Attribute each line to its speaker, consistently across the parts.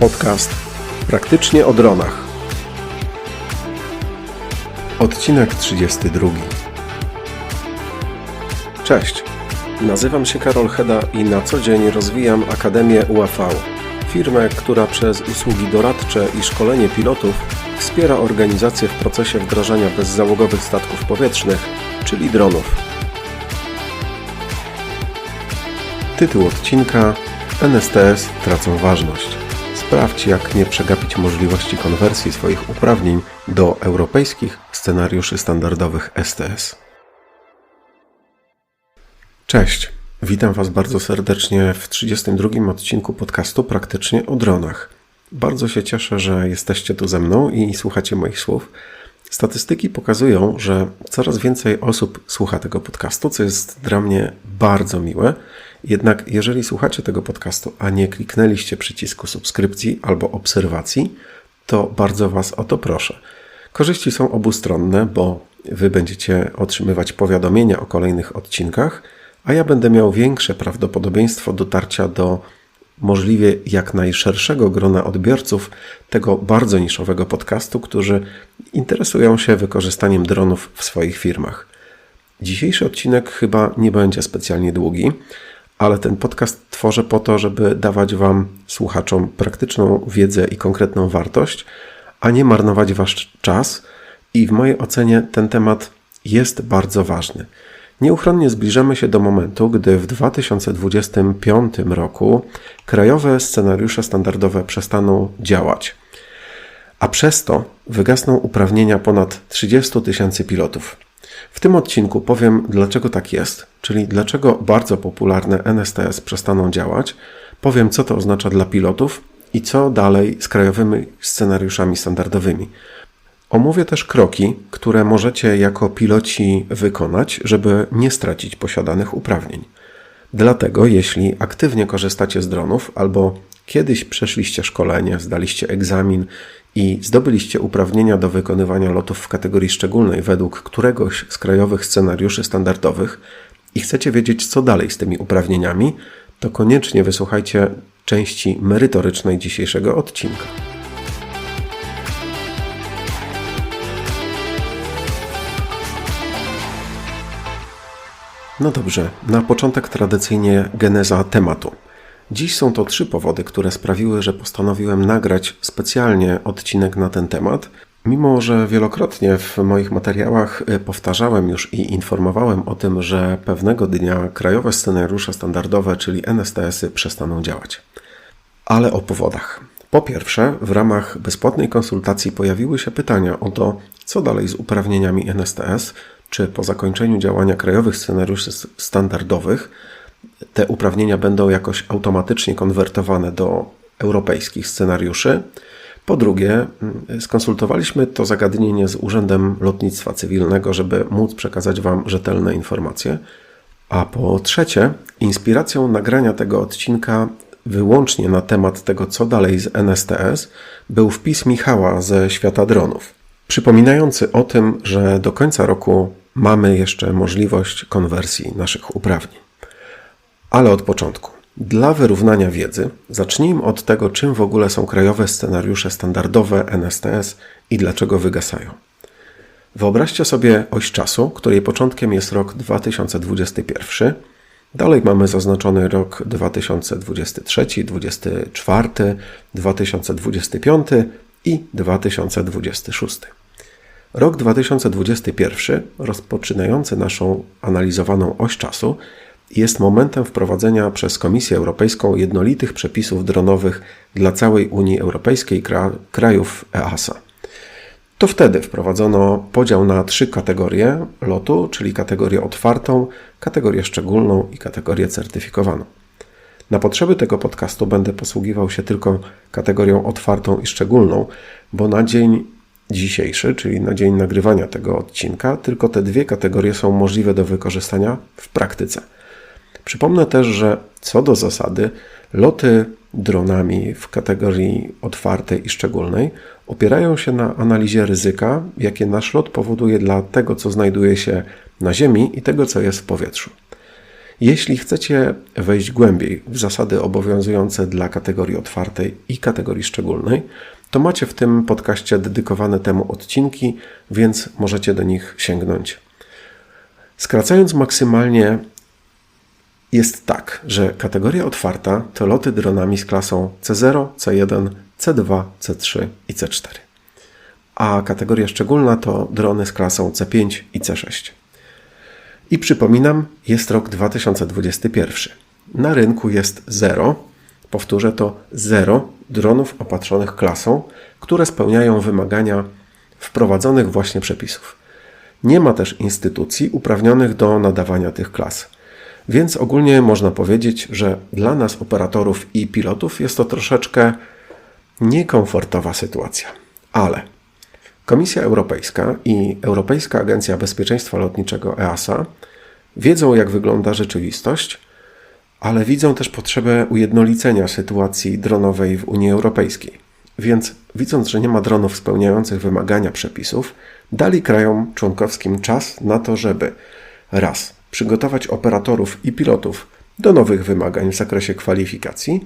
Speaker 1: Podcast Praktycznie o dronach. Odcinek 32. Cześć. Nazywam się Karol Heda i na co dzień rozwijam Akademię UAV, firmę, która przez usługi doradcze i szkolenie pilotów wspiera organizację w procesie wdrażania bezzałogowych statków powietrznych, czyli dronów. Tytuł odcinka NSTS tracą ważność. Sprawdź, jak nie przegapić możliwości konwersji swoich uprawnień do europejskich scenariuszy standardowych STS. Cześć, witam Was bardzo serdecznie w 32 odcinku podcastu Praktycznie o dronach. Bardzo się cieszę, że jesteście tu ze mną i słuchacie moich słów. Statystyki pokazują, że coraz więcej osób słucha tego podcastu, co jest dla mnie bardzo miłe. Jednak jeżeli słuchacie tego podcastu, a nie kliknęliście przycisku subskrypcji albo obserwacji, to bardzo Was o to proszę. Korzyści są obustronne, bo Wy będziecie otrzymywać powiadomienia o kolejnych odcinkach, a ja będę miał większe prawdopodobieństwo dotarcia do możliwie jak najszerszego grona odbiorców tego bardzo niszowego podcastu, którzy interesują się wykorzystaniem dronów w swoich firmach. Dzisiejszy odcinek chyba nie będzie specjalnie długi, ale ten podcast tworzę po to, żeby dawać Wam, słuchaczom, praktyczną wiedzę i konkretną wartość, a nie marnować Wasz czas. I w mojej ocenie ten temat jest bardzo ważny. Nieuchronnie zbliżamy się do momentu, gdy w 2025 roku krajowe scenariusze standardowe przestaną działać, a przez to wygasną uprawnienia ponad 30 tysięcy pilotów. W tym odcinku powiem, dlaczego tak jest, czyli dlaczego bardzo popularne NSTS przestaną działać, powiem, co to oznacza dla pilotów i co dalej z krajowymi scenariuszami standardowymi. Omówię też kroki, które możecie jako piloci wykonać, żeby nie stracić posiadanych uprawnień. Dlatego, jeśli aktywnie korzystacie z dronów albo kiedyś przeszliście szkolenie, zdaliście egzamin i zdobyliście uprawnienia do wykonywania lotów w kategorii szczególnej według któregoś z krajowych scenariuszy standardowych i chcecie wiedzieć, co dalej z tymi uprawnieniami, to koniecznie wysłuchajcie części merytorycznej dzisiejszego odcinka. No dobrze, na początek tradycyjnie geneza tematu. Dziś są to trzy powody, które sprawiły, że postanowiłem nagrać specjalnie odcinek na ten temat. Mimo, że wielokrotnie w moich materiałach y, powtarzałem już i informowałem o tym, że pewnego dnia krajowe scenariusze standardowe, czyli NSTS-y, przestaną działać. Ale o powodach. Po pierwsze, w ramach bezpłatnej konsultacji pojawiły się pytania o to, co dalej z uprawnieniami NSTS, czy po zakończeniu działania krajowych scenariuszy standardowych te uprawnienia będą jakoś automatycznie konwertowane do europejskich scenariuszy. Po drugie, mm, skonsultowaliśmy to zagadnienie z Urzędem Lotnictwa Cywilnego, żeby móc przekazać Wam rzetelne informacje. A po trzecie, inspiracją nagrania tego odcinka wyłącznie na temat tego, co dalej z NSTS, był wpis Michała ze świata dronów, przypominający o tym, że do końca roku mamy jeszcze możliwość konwersji naszych uprawnień. Ale od początku. Dla wyrównania wiedzy zacznijmy od tego, czym w ogóle są krajowe scenariusze standardowe NSTS i dlaczego wygasają. Wyobraźcie sobie oś czasu, której początkiem jest rok 2021. Dalej mamy zaznaczony rok 2023, 2024, 2025 i 2026. Rok 2021, rozpoczynający naszą analizowaną oś czasu, jest momentem wprowadzenia przez Komisję Europejską jednolitych przepisów dronowych dla całej Unii Europejskiej krajów EASA. To wtedy wprowadzono podział na trzy kategorie lotu, czyli kategorię otwartą, kategorię szczególną i kategorię certyfikowaną. Na potrzeby tego podcastu będę posługiwał się tylko kategorią otwartą i szczególną, bo na dzień dzisiejszy, czyli na dzień nagrywania tego odcinka, tylko te dwie kategorie są możliwe do wykorzystania w praktyce. Przypomnę też, że co do zasady, loty dronami w kategorii otwartej i szczególnej opierają się na analizie ryzyka, jakie nasz lot powoduje dla tego, co znajduje się na Ziemi i tego, co jest w powietrzu. Jeśli chcecie wejść głębiej w zasady obowiązujące dla kategorii otwartej i kategorii szczególnej, to macie w tym podcaście dedykowane temu odcinki, więc możecie do nich sięgnąć. Skracając maksymalnie, jest tak, że kategoria otwarta to loty dronami z klasą C0, C1, C2, C3 i C4. A kategoria szczególna to drony z klasą C5 i C6. I przypominam, jest rok 2021. Na rynku jest zero, powtórzę to zero dronów opatrzonych klasą, które spełniają wymagania wprowadzonych właśnie przepisów. Nie ma też instytucji uprawnionych do nadawania tych klas. Więc ogólnie można powiedzieć, że dla nas, operatorów i pilotów, jest to troszeczkę niekomfortowa sytuacja. Ale Komisja Europejska i Europejska Agencja Bezpieczeństwa Lotniczego EASA wiedzą, jak wygląda rzeczywistość, ale widzą też potrzebę ujednolicenia sytuacji dronowej w Unii Europejskiej. Więc, widząc, że nie ma dronów spełniających wymagania przepisów, dali krajom członkowskim czas na to, żeby raz przygotować operatorów i pilotów do nowych wymagań w zakresie kwalifikacji,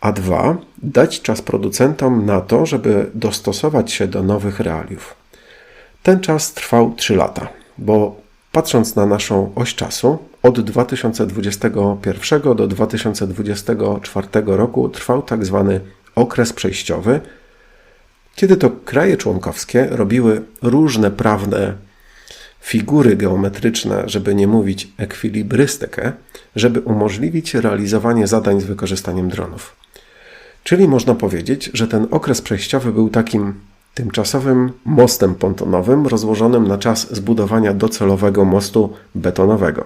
Speaker 1: a dwa, dać czas producentom na to, żeby dostosować się do nowych realiów. Ten czas trwał 3 lata, bo patrząc na naszą oś czasu, od 2021 do 2024 roku trwał tak zwany okres przejściowy, kiedy to kraje członkowskie robiły różne prawne figury geometryczne, żeby nie mówić ekwilibrystykę, żeby umożliwić realizowanie zadań z wykorzystaniem dronów. Czyli można powiedzieć, że ten okres przejściowy był takim tymczasowym mostem pontonowym rozłożonym na czas zbudowania docelowego mostu betonowego.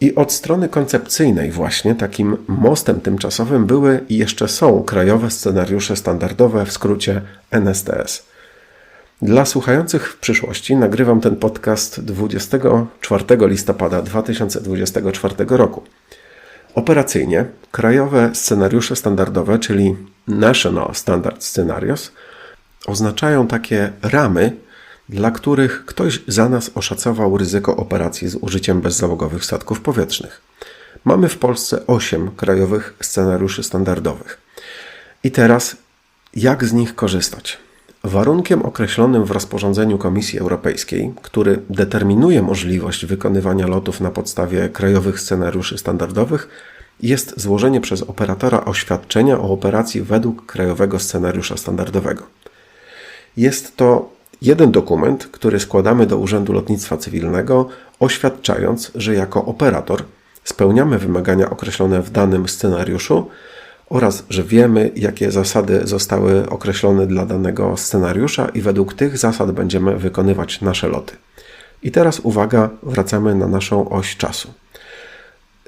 Speaker 1: I od strony koncepcyjnej, właśnie takim mostem tymczasowym były i jeszcze są krajowe scenariusze standardowe, w skrócie NSTS. Dla słuchających w przyszłości nagrywam ten podcast 24 listopada 2024 roku. Operacyjnie krajowe scenariusze standardowe, czyli National Standard Scenarios, oznaczają takie ramy, dla których ktoś za nas oszacował ryzyko operacji z użyciem bezzałogowych statków powietrznych. Mamy w Polsce 8 krajowych scenariuszy standardowych. I teraz, jak z nich korzystać? Warunkiem określonym w rozporządzeniu Komisji Europejskiej, który determinuje możliwość wykonywania lotów na podstawie krajowych scenariuszy standardowych, jest złożenie przez operatora oświadczenia o operacji według krajowego scenariusza standardowego. Jest to jeden dokument, który składamy do Urzędu Lotnictwa Cywilnego, oświadczając, że jako operator spełniamy wymagania określone w danym scenariuszu oraz że wiemy, jakie zasady zostały określone dla danego scenariusza i według tych zasad będziemy wykonywać nasze loty. I teraz uwaga, wracamy na naszą oś czasu.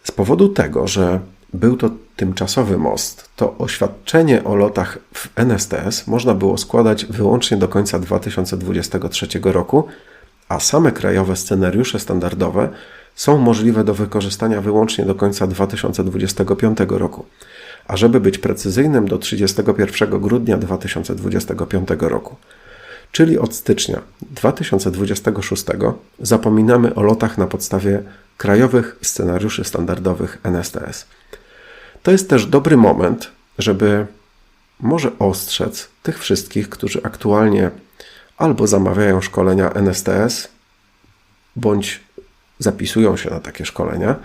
Speaker 1: Z powodu tego, że był to tymczasowy most, to oświadczenie o lotach w NSTS można było składać wyłącznie do końca 2023 roku, a same krajowe scenariusze standardowe są możliwe do wykorzystania wyłącznie do końca 2025 roku a żeby być precyzyjnym, do 31 grudnia 2025 roku. Czyli od stycznia 2026 zapominamy o lotach na podstawie krajowych scenariuszy standardowych NSTS. To jest też dobry moment, żeby może ostrzec tych wszystkich, którzy aktualnie albo zamawiają szkolenia NSTS, bądź zapisują się na takie szkolenia,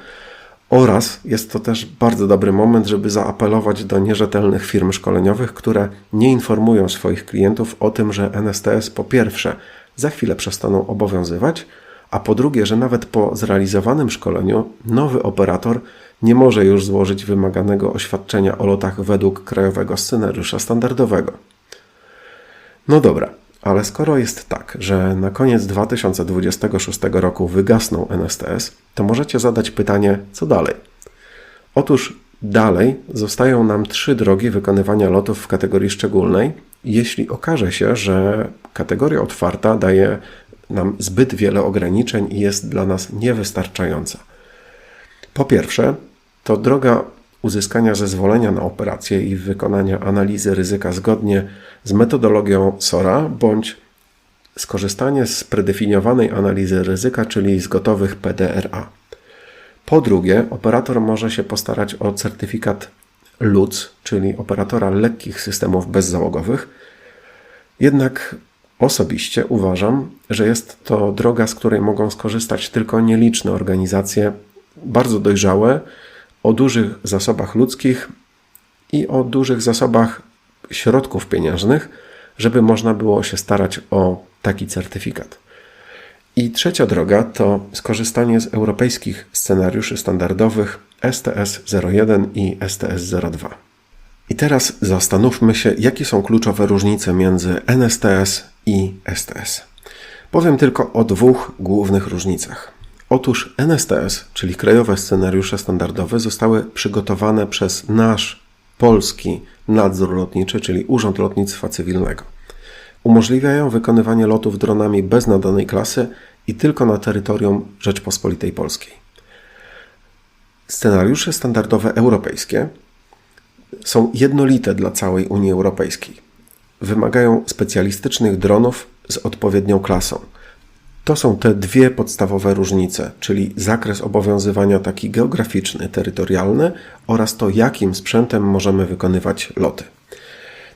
Speaker 1: oraz jest to też bardzo dobry moment, żeby zaapelować do nierzetelnych firm szkoleniowych, które nie informują swoich klientów o tym, że NSTS po pierwsze za chwilę przestaną obowiązywać, a po drugie, że nawet po zrealizowanym szkoleniu nowy operator nie może już złożyć wymaganego oświadczenia o lotach według krajowego scenariusza standardowego. No dobra, ale skoro jest tak, że na koniec 2026 roku wygasną NSTS, to możecie zadać pytanie, co dalej? Otóż dalej zostają nam trzy drogi wykonywania lotów w kategorii szczególnej, jeśli okaże się, że kategoria otwarta daje nam zbyt wiele ograniczeń i jest dla nas niewystarczająca. Po pierwsze, to droga uzyskania zezwolenia na operację i wykonania analizy ryzyka zgodnie z metodologią SORA bądź skorzystanie z predefiniowanej analizy ryzyka, czyli z gotowych PDRA. Po drugie, operator może się postarać o certyfikat LUC, czyli operatora lekkich systemów bezzałogowych. Jednak osobiście uważam, że jest to droga, z której mogą skorzystać tylko nieliczne organizacje, bardzo dojrzałe, o dużych zasobach ludzkich i o dużych zasobach środków pieniężnych, żeby można było się starać o taki certyfikat. I trzecia droga to skorzystanie z europejskich scenariuszy standardowych STS-01 i STS-02. I teraz zastanówmy się, jakie są kluczowe różnice między NSTS i STS. Powiem tylko o dwóch głównych różnicach. Otóż NSTS, czyli krajowe scenariusze standardowe, zostały przygotowane przez nasz polski nadzór lotniczy, czyli Urząd Lotnictwa Cywilnego. Umożliwiają wykonywanie lotów dronami bez nadanej klasy i tylko na terytorium Rzeczpospolitej Polskiej. Scenariusze standardowe europejskie są jednolite dla całej Unii Europejskiej. Wymagają specjalistycznych dronów z odpowiednią klasą. To są te dwie podstawowe różnice, czyli zakres obowiązywania taki geograficzny, terytorialny oraz to, jakim sprzętem możemy wykonywać loty.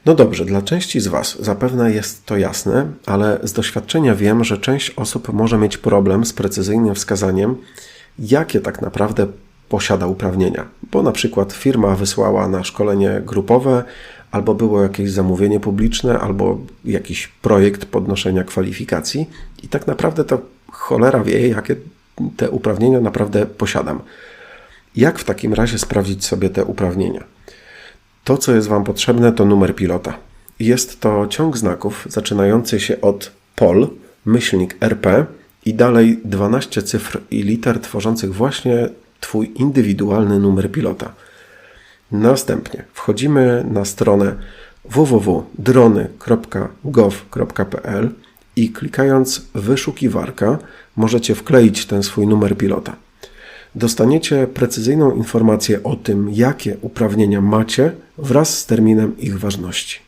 Speaker 1: No dobrze, dla części z Was zapewne jest to jasne, ale z doświadczenia wiem, że część osób może mieć problem z precyzyjnym wskazaniem, jakie tak naprawdę posiada uprawnienia, bo na przykład firma wysłała na szkolenie grupowe, albo było jakieś zamówienie publiczne, albo jakiś projekt podnoszenia kwalifikacji i tak naprawdę to cholera wie, jakie te uprawnienia naprawdę posiadam. Jak w takim razie sprawdzić sobie te uprawnienia? To, co jest Wam potrzebne, to numer pilota. Jest to ciąg znaków zaczynający się od POL, myślnik RP i dalej 12 cyfr i liter tworzących właśnie Twój indywidualny numer pilota. Następnie wchodzimy na stronę www.drony.gov.pl i klikając wyszukiwarka możecie wkleić ten swój numer pilota. Dostaniecie precyzyjną informację o tym, jakie uprawnienia macie wraz z terminem ich ważności.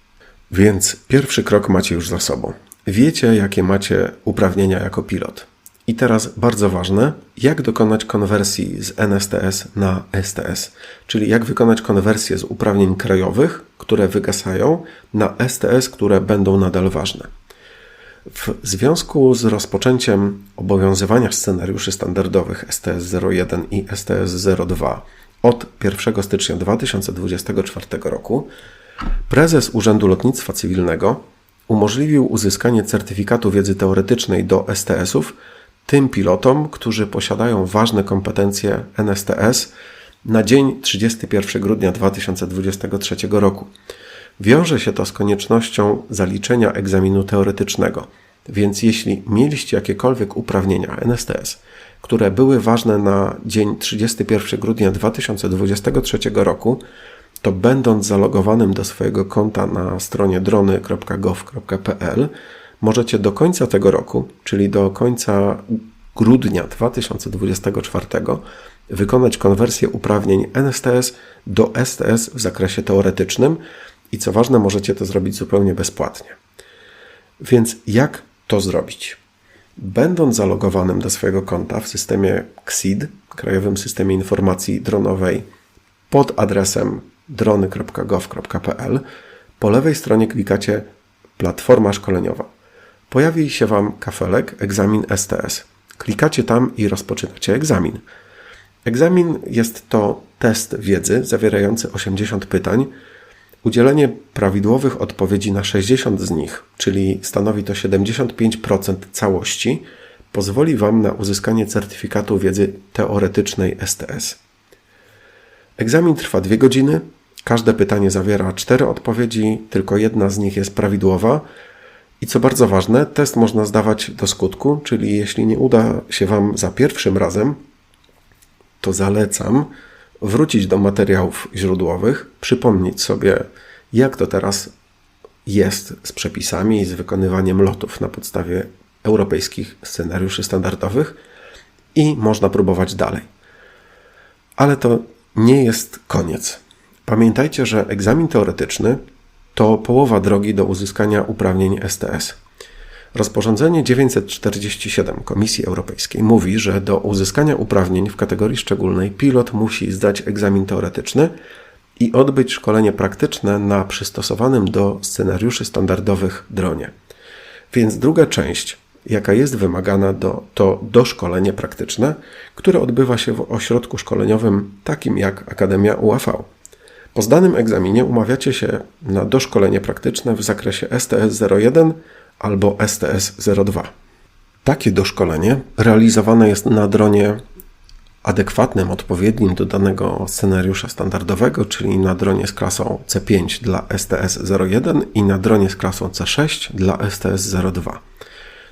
Speaker 1: Więc pierwszy krok macie już za sobą. Wiecie, jakie macie uprawnienia jako pilot. I teraz bardzo ważne, jak dokonać konwersji z NSTS na STS, czyli jak wykonać konwersję z uprawnień krajowych, które wygasają, na STS, które będą nadal ważne. W związku z rozpoczęciem obowiązywania scenariuszy standardowych STS-01 i STS-02 od 1 stycznia 2024 roku, prezes Urzędu Lotnictwa Cywilnego umożliwił uzyskanie certyfikatu wiedzy teoretycznej do STS-ów tym pilotom, którzy posiadają ważne kompetencje NSTS na dzień 31 grudnia 2023 roku. Wiąże się to z koniecznością zaliczenia egzaminu teoretycznego. Więc jeśli mieliście jakiekolwiek uprawnienia NSTS, które były ważne na dzień 31 grudnia 2023 roku, to będąc zalogowanym do swojego konta na stronie drony.gov.pl, możecie do końca tego roku, czyli do końca grudnia 2024, wykonać konwersję uprawnień NSTS do STS w zakresie teoretycznym i co ważne, możecie to zrobić zupełnie bezpłatnie. Więc jak to zrobić? Będąc zalogowanym do swojego konta w systemie XID, Krajowym Systemie Informacji Dronowej, pod adresem drony.gov.pl, po lewej stronie klikacie Platforma szkoleniowa pojawi się Wam kafelek egzamin STS. Klikacie tam i rozpoczynacie egzamin. Egzamin jest to test wiedzy zawierający 80 pytań. Udzielenie prawidłowych odpowiedzi na 60 z nich, czyli stanowi to 75% całości, pozwoli Wam na uzyskanie certyfikatu wiedzy teoretycznej STS. Egzamin trwa 2 godziny. Każde pytanie zawiera 4 odpowiedzi, tylko jedna z nich jest prawidłowa, i co bardzo ważne, test można zdawać do skutku, czyli jeśli nie uda się Wam za pierwszym razem, to zalecam wrócić do materiałów źródłowych, przypomnieć sobie, jak to teraz jest z przepisami i z wykonywaniem lotów na podstawie europejskich scenariuszy standardowych i można próbować dalej. Ale to nie jest koniec. Pamiętajcie, że egzamin teoretyczny to połowa drogi do uzyskania uprawnień STS. Rozporządzenie 947 Komisji Europejskiej mówi, że do uzyskania uprawnień w kategorii szczególnej pilot musi zdać egzamin teoretyczny i odbyć szkolenie praktyczne na przystosowanym do scenariuszy standardowych dronie. Więc druga część, jaka jest wymagana, do, to doszkolenie praktyczne, które odbywa się w ośrodku szkoleniowym takim jak Akademia UAV. Po zdanym egzaminie umawiacie się na doszkolenie praktyczne w zakresie STS-01 albo STS-02. Takie doszkolenie realizowane jest na dronie adekwatnym, odpowiednim do danego scenariusza standardowego, czyli na dronie z klasą C5 dla STS-01 i na dronie z klasą C6 dla STS-02.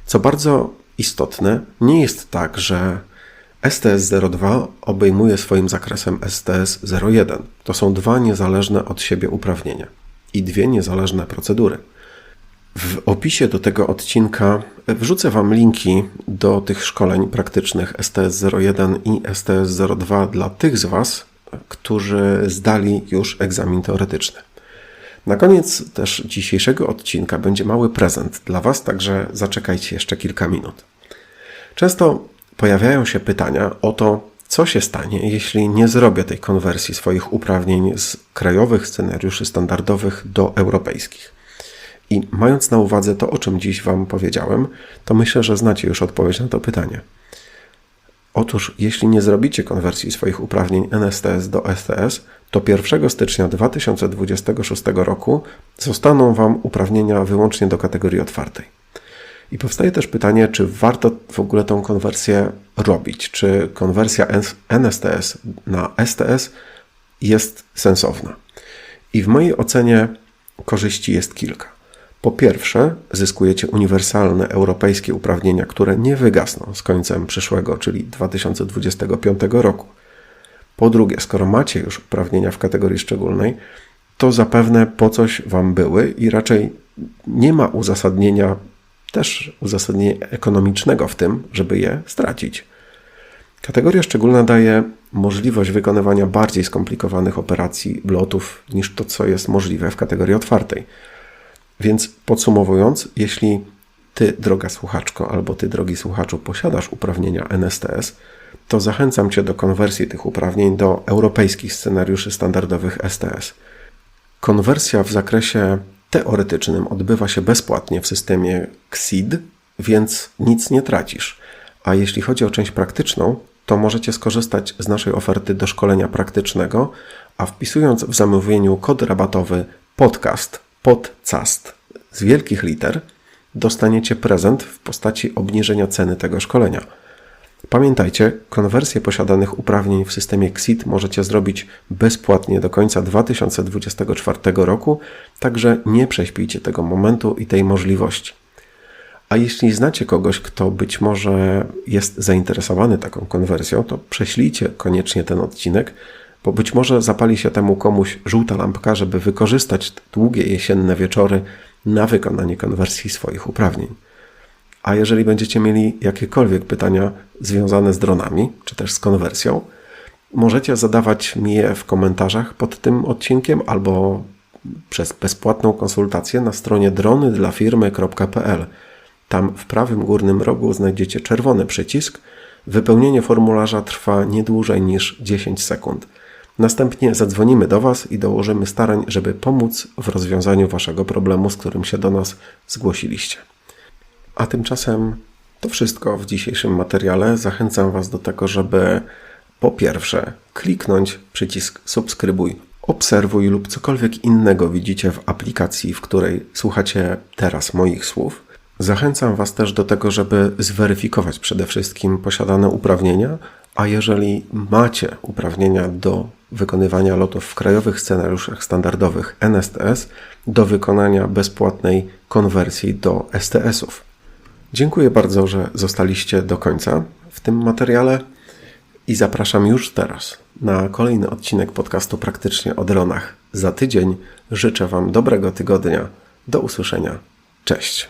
Speaker 1: Co bardzo istotne, nie jest tak, że STS-02 obejmuje swoim zakresem STS-01. To są dwa niezależne od siebie uprawnienia i dwie niezależne procedury. W opisie do tego odcinka wrzucę Wam linki do tych szkoleń praktycznych STS-01 i STS-02 dla tych z Was, którzy zdali już egzamin teoretyczny. Na koniec też dzisiejszego odcinka będzie mały prezent dla Was, także zaczekajcie jeszcze kilka minut. Często pojawiają się pytania o to, co się stanie, jeśli nie zrobię tej konwersji swoich uprawnień z krajowych scenariuszy standardowych do europejskich. I mając na uwadze to, o czym dziś Wam powiedziałem, to myślę, że znacie już odpowiedź na to pytanie. Otóż, jeśli nie zrobicie konwersji swoich uprawnień NSTS do STS, to 1 stycznia 2026 roku zostaną Wam uprawnienia wyłącznie do kategorii otwartej. I powstaje też pytanie, czy warto w ogóle tą konwersję robić? Czy konwersja NSTS na STS jest sensowna? I w mojej ocenie korzyści jest kilka. Po pierwsze, zyskujecie uniwersalne europejskie uprawnienia, które nie wygasną z końcem przyszłego, czyli 2025 roku. Po drugie, skoro macie już uprawnienia w kategorii szczególnej, to zapewne po coś Wam były i raczej nie ma uzasadnienia, też uzasadnienia ekonomicznego w tym, żeby je stracić. Kategoria szczególna daje możliwość wykonywania bardziej skomplikowanych operacji lotów niż to, co jest możliwe w kategorii otwartej. Więc podsumowując, jeśli ty, droga słuchaczko, albo ty, drogi słuchaczu, posiadasz uprawnienia NSTS, to zachęcam cię do konwersji tych uprawnień do europejskich scenariuszy standardowych STS. Konwersja w zakresie teoretycznym odbywa się bezpłatnie w systemie XID, więc nic nie tracisz. A jeśli chodzi o część praktyczną, to możecie skorzystać z naszej oferty do szkolenia praktycznego, a wpisując w zamówieniu kod rabatowy podcast podcast z wielkich liter, dostaniecie prezent w postaci obniżenia ceny tego szkolenia. Pamiętajcie, konwersję posiadanych uprawnień w systemie XIT możecie zrobić bezpłatnie do końca 2024 roku, także nie prześpijcie tego momentu i tej możliwości. A jeśli znacie kogoś, kto być może jest zainteresowany taką konwersją, to prześlijcie koniecznie ten odcinek, bo być może zapali się temu komuś żółta lampka, żeby wykorzystać długie jesienne wieczory na wykonanie konwersji swoich uprawnień. A jeżeli będziecie mieli jakiekolwiek pytania związane z dronami, czy też z konwersją, możecie zadawać mi je w komentarzach pod tym odcinkiem albo przez bezpłatną konsultację na stronie dronydlafirmy.pl. Tam w prawym górnym rogu znajdziecie czerwony przycisk. Wypełnienie formularza trwa nie dłużej niż 10 sekund. Następnie zadzwonimy do Was i dołożymy starań, żeby pomóc w rozwiązaniu Waszego problemu, z którym się do nas zgłosiliście. A tymczasem to wszystko w dzisiejszym materiale. Zachęcam Was do tego, żeby po pierwsze kliknąć przycisk subskrybuj, obserwuj lub cokolwiek innego widzicie w aplikacji, w której słuchacie teraz moich słów. Zachęcam Was też do tego, żeby zweryfikować przede wszystkim posiadane uprawnienia, a jeżeli macie uprawnienia do wykonywania lotów w krajowych scenariuszach standardowych NSTS, do wykonania bezpłatnej konwersji do STS-ów. Dziękuję bardzo, że zostaliście do końca w tym materiale i zapraszam już teraz na kolejny odcinek podcastu Praktycznie o dronach. Za tydzień życzę Wam dobrego tygodnia. Do usłyszenia. Cześć.